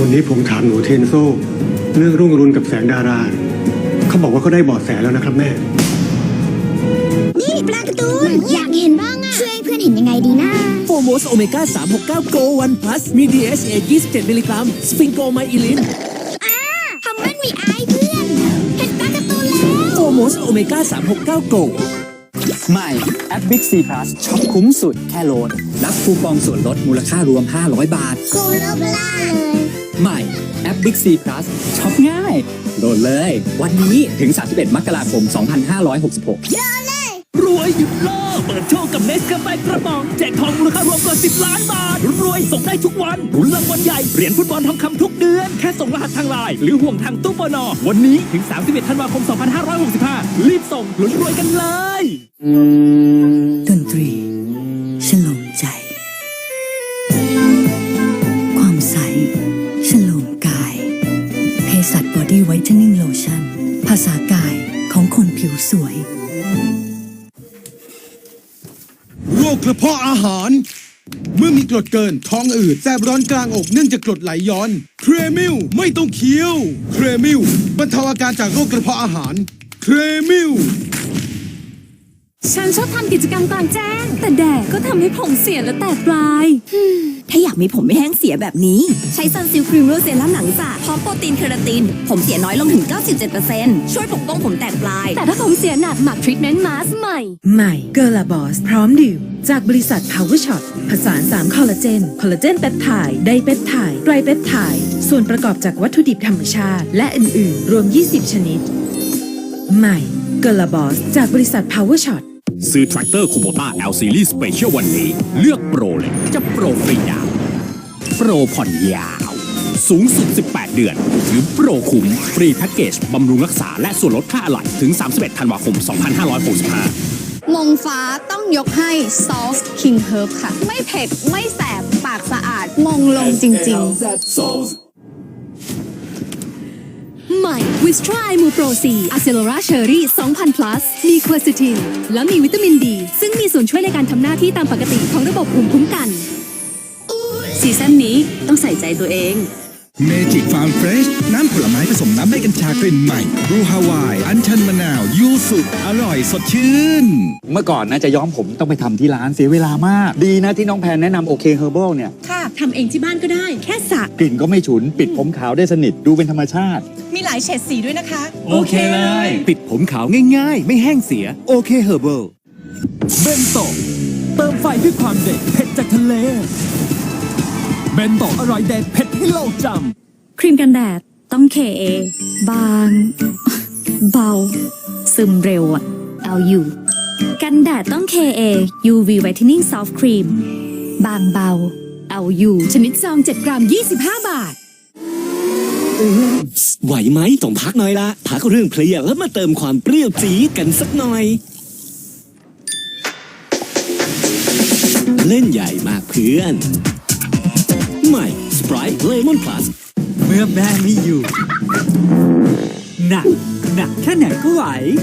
วันนี้ผมถามหนูเทนโซเรื่องรุ่งอรุณกับแสงดารา เขาบอกว่าเขาได้เบาะแสแล้วนะครับแม่ นี่ปลาการ์ตูนอยากเห็นบ้างอะช่วยให้เพื่อนเห็นยังไงดีนะโฟโมสโอเมก้า369 Go One Plus มี DHA 27 มิลลิกรัม สฟิงโกไมอิลินทำมันมีอายเพื่อน เห็นปลาการ์ตูนแล้วโฟโมสโอเมก้า369 Go ใหม่ แอป Big C Plus ช็อปคุ้มสุดแค่โหลด รับคูปองส่วนลดมูลค่ารวม 500 บาทโกโลบลาเลย ใหม่ แอป Big C Plus ช็อปง่าย โหลดเลย วันนี้ถึง 31 มกราคม 2566รวยหยุดล่อเปิดโชคกับเนสกาแฟกระป๋องแจกทองมูลค่ารวมกว่า 10 ล้านบาท รวยส่งได้ทุกวันรุนรางวัลใหญ่ เหรียญฟุตบอลทองคำทุกเดือน แค่ส่งรหัสทางไลน์หรือห่วงทางตู้ปนอวันนี้ถึง 31 ธันวาคม 2565 รีบส่งลุ้นรวยกันเลย ภาษากายของคนผิวสวย โรคกระเพาะอาหาร เมื่อมีกรดเกินท้องอืดแสบร้อนกลางอกเนื่องจากกรดไหลย้อน เครมิลไม่ต้องเคี้ยว เครมิลบรรเทาอาการจากโรคกระเพาะอาหาร เครมิล ฉันชอบทำกิจกรรมกลางแจ้ง แต่แดดก็ทำให้ผมเสียและแตกปลาย ถ้าอยากมีผมไม่แห้งเสียแบบนี้ ใช้ซันซิลครีมโรเซรั่มหนังสระพร้อมโปรตีนเคราติน ผมเสียน้อยลงถึง 97%ช่วยปกป้องผมแตกปลาย แต่ถ้าผมเสียหนักหมักทรีทเมนต์มาสใหม่ ใหม่เกอร์ลาบอสพร้อมดื่ม จากบริษัท Power Shot ผสาน3คอลลาเจน คอลลาเจนเปปไทด์ไดเปปไทด์ไตรเปปไทด์ส่วนประกอบจากวัตถุดิบธรรมชาติ และอื่น ๆ รวม 20 ชนิด ใหม่เกอร์ลาบอสจากบริษัท Power Shot ซื้อ Tractor Kubota L Series Special วันนี้ เลือกโปรเลยจะโปรฟรีดาวน์โปรผ่อนยาว สูงสุด 18 เดือน หรือโปรคุ้มฟรีแพ็กเกจบำรุงรักษาและส่วนลดค่าอะไหล่ถึง 31 ธันวาคม 2565 มงฟ้าต้องยกให้ Sauce King Herb ค่ะ ไม่เผ็ด ไม่แสบ ปากสะอาด มงลงจริง ๆ ใหม่วิสตราไอมูโปรซีอะเซโลราเชอรี่2,000 plus มีควอซิติน และมีวิตามินดี ซึ่งมีส่วนช่วยในการทำหน้าที่ตามปกติของระบบภูมิคุ้มกัน ซีซั่นนี้ต้องใส่ใจตัวเองเมจิกฟาร์มเฟรชน้ำผลไม้ผสมน้ำใบกัญชากลิ่นใหม่บรูฮาวาย อัญชันมะนาว ยูสุอร่อยสดชื่น เมื่อก่อนนะจะย้อมผมต้องไปทำที่ร้านเสียเวลามาก ดีนะที่น้องแพนแนะนำโอเคเฮอร์เบิลเนี่ย ค่ะ ทำเองที่บ้านก็ได้ แค่สระกลิ่นก็ไม่ฉุน ปิดผมขาวได้สนิทดูเป็นธรรมชาติ มีหลายเฉดสีด้วยนะคะ โอเคเลย ปิดผมขาวง่าย ๆ ไม่แห้งเสีย โอเคเฮอร์เบิลเบนโตเติมไฟด้วยความเด็ดเผ็ดจากทะเลเบนโตอร่อยเด็ดเผ็ดให้โลกจำครีมกันแดดต้อง KA บาง เบา ซึมเร็วอะเอาอยู่ กันแดดต้อง KA UV Whitening Soft Cream บางเบา เอาอยู่ ชนิดซอง 7 กรัม 25 บาท ไหวไหมต้องพักหน่อยละ พักเรื่องเพลียแล้วมาเติมความเปรี้ยวจี๊ดกันสักหน่อย เล่นใหญ่มากเพื่อน ใหม่ Sprite Lemon Plus เมื่อแม่ไม่อยู่หนัก หนักแค่ไหนก็ไหว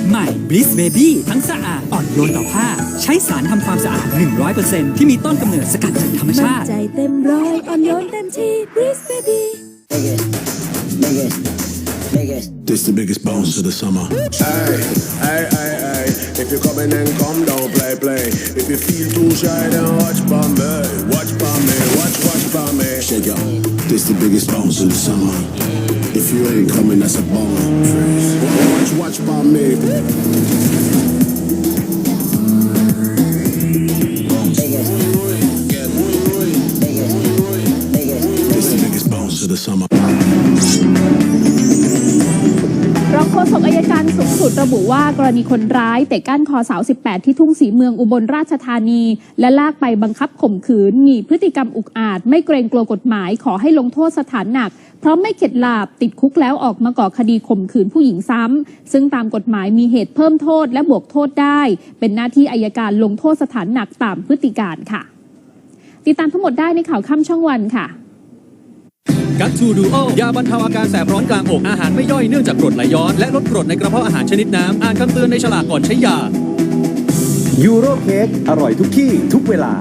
ใหม่ Bliss Baby ทั้งสะอาดอ่อนโยนต่อผ้า ใช้สารทำความสะอาด 100%ที่มีต้นกำเนิดสกัดจากธรรมชาติ ใจเต็มร้อยอ่อนโยนเต็มที่ Breeze Baby This the biggest bones of the summer. Hey, hey, hey, hey. If you're coming and come down, play, play. If you feel too shy, then watch for me. Watch for me, watch, watch for me. Shake it. This the biggest bones of the summer. If you ain't coming, that's a bone. Watch, watch for me. รองโฆษกอายการสูงสุดระบุว่ากรณีคนร้ายเตะก้านคอสาว 18 ที่ทุ่งสีเมืองอุบลราชธานี และลากไปบังคับข่มขืนมีพฤติกรรมอุกอาจ ไม่เกรงกลัวกฎหมายขอให้ลงโทษสถานหนัก เพราะไม่เข็ดหลาบติดคุกแล้วออกมาก่อคดีข่มขืนผู้หญิงซ้ำ ซึ่งตามกฎหมายมีเหตุเพิ่มโทษและบวกโทษได้ เป็นหน้าที่อายการลงโทษสถานหนักตามพฤติการค่ะ ติดตามทั้งหมดได้ในข่าวค่ำช่องวันค่ะ กัตทูดูโอยาบรรเทาอาการแสบร้อนกลางอก อาหารไม่ย่อยเนื่องจากกรดไหลย้อน และลดกรดในกระเพาะอาหารชนิดน้ำ อ่านคำเตือนในฉลากก่อนใช้ยา ยูโรเค้กอร่อยทุกที่ทุกเวลา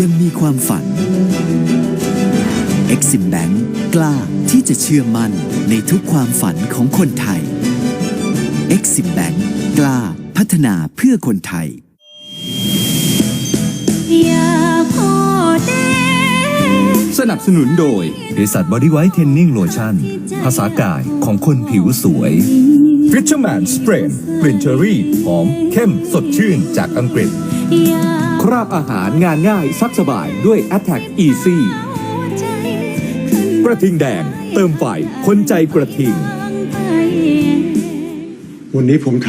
ยังมีความฝัน Exim Bank กล้าที่จะเชื่อมั่นในทุกความฝันของคนไทย Exim Bank กล้าพัฒนาเพื่อคนไทย อยากขอเดสนับสนุนโดยบริษัทบอดี้ไวท์เทนนิ่งโลชั่นภาษากายของคนผิวสวย Fisherman Spray กลิ่นเชอรี่หอม เข้มสดชื่นจากอังกฤษคราบอาหารงานง่ายซักสบายด้วย Attack Easy กระทิงแดง เติมไฟคนใจกระทิงวันนี้ผมถาม